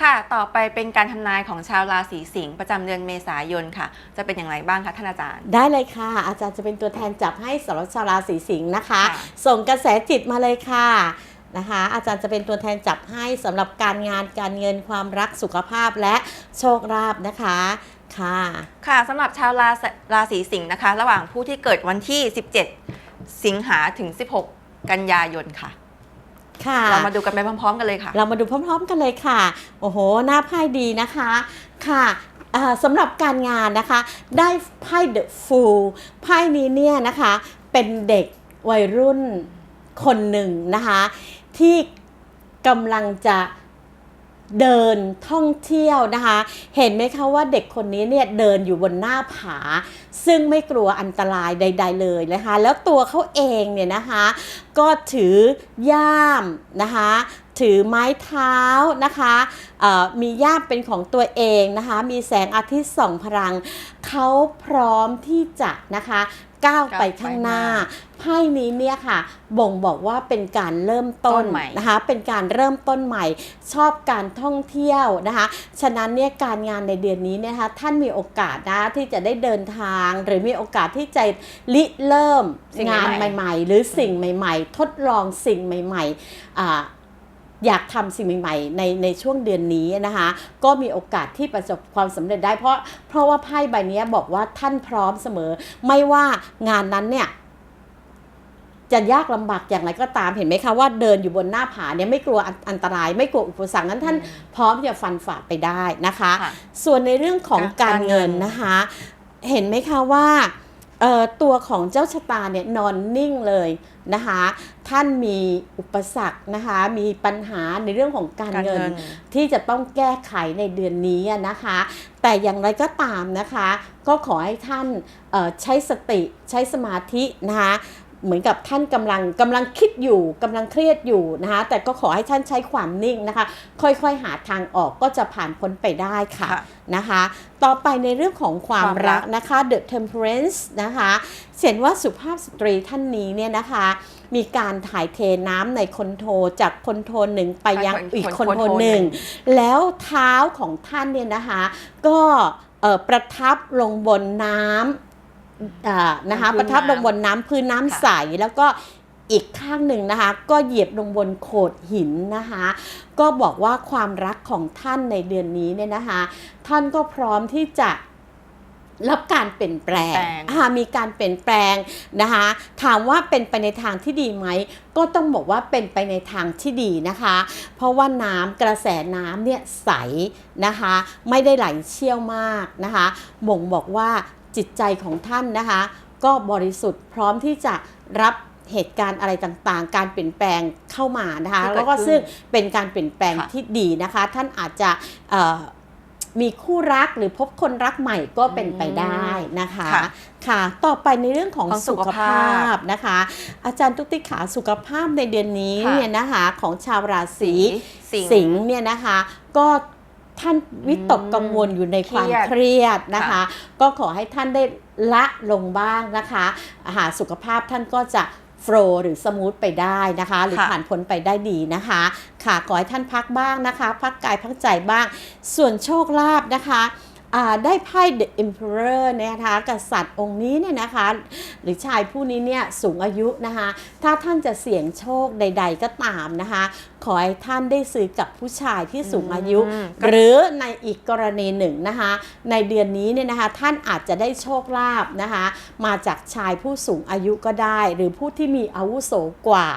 ค่ะ ต่อไปเป็นการทำนายของชาวราศีสิงห์ประจำเดือนเมษายนค่ะ จะเป็นอย่างไรบ้างคะท่านอาจารย์ ได้เลยค่ะ อาจารย์จะเป็นตัวแทนจับให้สำหรับชาวราศีสิงห์นะคะ ค่ะ ส่งกระแสจิตมาเลยค่ะนะคะ อาจารย์จะเป็นตัวแทนจับให้สำหรับการงานการเงินความรักสุขภาพและโชคลาภนะคะค่ะ ค่ะสำหรับชาวราศีราศีสิงห์นะคะ ระหว่างผู้ที่เกิดวันที่ 17 สิงหาถึง 16 กันยายนค่ะ ค่ะ เรามาดูกันไปพร้อมๆ กันเลยค่ะ เรามาดูพร้อมๆ กันเลยค่ะ โอ้โห หน้าไพ่ดีนะคะ ค่ะอ่าสำหรับการงานนะคะ ได้ไพ่ The Fool ไพ่นี้เนี่ยนะคะ เป็นเด็กวัยรุ่นคนหนึ่งนะคะ ที่กำลังจะ เดินท่องเที่ยวนะคะ เห็นไหมคะว่าเด็กคนนี้เนี่ยเดินอยู่บนหน้าผา ซึ่งไม่กลัวอันตรายใด ๆ เลยนะคะ แล้วตัวเขาเองเนี่ยนะคะ ก็ถือย่ามนะคะ ถือไม้เท้านะคะเอ่อมีย่ามเป็นของตัวเองนะคะ มีแสงอาทิตย์ส่องพลัง เขาพร้อมที่จะนะคะก้าวไปข้างหน้าไพ่นี้เนี่ยค่ะบ่งบอกว่าเป็นการเริ่มต้ต้นนใหม่นะคะ เป็นการเริ่มต้นใหม่ ชอบการท่องเที่ยวนะคะ ฉะนั้นเนี่ยการงานในเดือนนี้เนยนะคะท่านมีโอกาสนะที่จะได้เดินทาง หรือมีโอกาสที่จะริเริ่มสิ่งงานใหม่ใหม่ ๆ หรือสิ่งใหม่ ๆ ทดลองสิ่งใหม่ๆ อ่าอยากทำสิ่งใหม่ๆในในช่วงเดือนนี้นะคะ ก็มีโอกาสที่ประสบความสำเร็จได้เพราะเพราะว่าไพ่ใบนี้บอกว่าท่านพร้อมเสมอ ไม่ว่างานนั้นเนี่ยจะยากลำบากอย่างไรก็ตามเห็นไหมคะว่าเดินอยู่บนหน้าผาเนี่ยไม่กลัวอันอันตราย ไม่กลัวอุปสรรคนั้นท่านพร้อมที่จะฟันฝ่าไปได้นะคะค่ะส่วนในเรื่องของค่ะการการเงิเงินนนะคะ เห็นไหมคะว่าเอ่อ ตัวของเจ้าชะตาเนี่ยนอนนิ่งเลยนะคะ ท่านมีอุปสรรคนะคะ มีปัญหาในเรื่องของการการเงินเงิน ที่จะต้องแก้ไขในเดือนนี้อะนะคะ แต่อย่างไรก็ตามนะคะ ก็ขอให้ท่านเอ่อใช้สติใช้สมาธินะคะ เหมือนกับท่านกำลังกำลังคิดอยู่กำลังเครียดอยู่นะคะแต่ก็ขอให้ท่านใช้ความนิ่งนะคะ ค่อยๆหาทางออกก็จะผ่านพ้นไปได้ค่ะค่ะนะคะ ต่อไปในเรื่องของความความรัรักกนะคะ The Temperance นะคะเห็นว่าสุภาพสตรีท่านนี้เนี่ยนะคะ มีการถ่ายเทน้ำในคนโทจากคนโทหนึ่งไปยังไปคนอีกคนคนโทคนโทหหนึ่นึ่งงแล้วเท้าของท่านเนี่ยนะคะ ก็เอ่อประทับลงบนน้ำอ่า นะคะบนพื้นประทับลงน้ำบนน้ำพื้นน้ำค่ะใสแล้วก็อีกข้างหนึ่งนะคะ ก็เหยียบลงบนโขดหินนะคะ ก็บอกว่าความรักของท่านในเดือนนี้เนี่ยนะคะ ท่านก็พร้อมที่จะรับการเปลี่ยนแปลงแปลงอ่ามีการเปลี่ยนแปลงนะคะ ถามว่าเป็นไปในทางที่ดีไหม ก็ต้องบอกว่าเป็นไปในทางที่ดีนะคะ เพราะว่าน้ำกระแสน้ำเนี่ยใสนะคะ ไม่ได้ไหลเชี่ยวมากนะคะบ่งบอกว่า จิตใจของท่านนะคะ ก็บริสุทธิ์พร้อมที่จะรับเหตุการณ์อะไรต่างๆ การเปลี่ยนแปลงเข้ามานะคะที่เกิดแล้วก็ขึ้นซึ่งเป็นการเปลี่ยนแปลงค่ะที่ดีนะคะ ท่านอาจจะเอ่อมีคู่รักหรือพบคนรักใหม่ก็เป็นไปได้นะคะค่ะค่ะต่อไปในเรื่องของของสุสุขขภาภาพพนะคะ อาจารย์ตุ๊กติ๊กขาสุขภาพในเดือนนี้ค่ะเนี่ยนะคะของชาวราศีสิงห์สิงห์เนี่ยนะคะ ก็ ท่านวิตกกังวลอยู่ในความเครียดเครียดนะคะค่ะก็ขอให้ท่านได้ละลงบ้างนะคะอาหารสุขภาพท่านก็จะโฟลว์หรือสมูทไปได้นะคะ หรือค่ะผ่านพ้นไปได้ดีนะคะ ค่ะขอให้ท่านพักบ้างนะคะ พักกายพักใจบ้าง ส่วนโชคลาภนะคะ อ่าได้ไพ่ The Emperor เนี่ยนะคะกษัตริย์องค์นี้เนี่ยนะคะ หรือชายผู้นี้เนี่ยสูงอายุนะคะ ถ้าท่านจะเสี่ยงโชคใด ๆ ก็ตามนะคะ ขอให้ท่านได้ซื้อกับผู้ชายที่สูงอายุอืมหรือในอีกกรณีหนึ่งนะคะ ในเดือนนี้เนี่ยนะคะท่านอาจจะได้โชคลาภนะคะ มาจากชายผู้สูงอายุก็ได้ หรือผู้ที่มีอาวุโสกว่า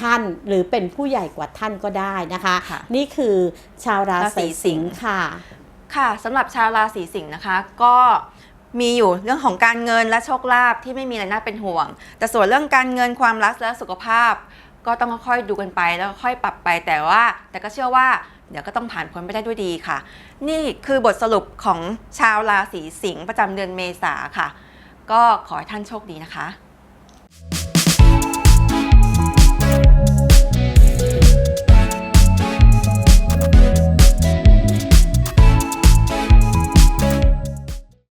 ท่านหรือเป็นผู้ใหญ่กว่าท่านก็ได้นะคะค่ะนี่คือชาวราราศีศีสิสิงงห์ห์ค่ะ ค่ะสำหรับชาวราศีสิงห์นะคะ ก็มีอยู่เรื่องของการเงินและโชคลาภที่ไม่มีอะไรน่าเป็นห่วง แต่ส่วนเรื่องการเงินความรักและสุขภาพ ก็ต้องค่อยๆดูกันไปแล้วค่อยปรับไปแต่ว่า แต่ก็เชื่อว่าเดี๋ยวก็ต้องผ่านพ้นไปได้ด้วยดีค่ะ นี่คือบทสรุปของชาวราศีสิงห์ประจำเดือนเมษาค่ะ ก็ขอให้ท่านโชคดีนะคะ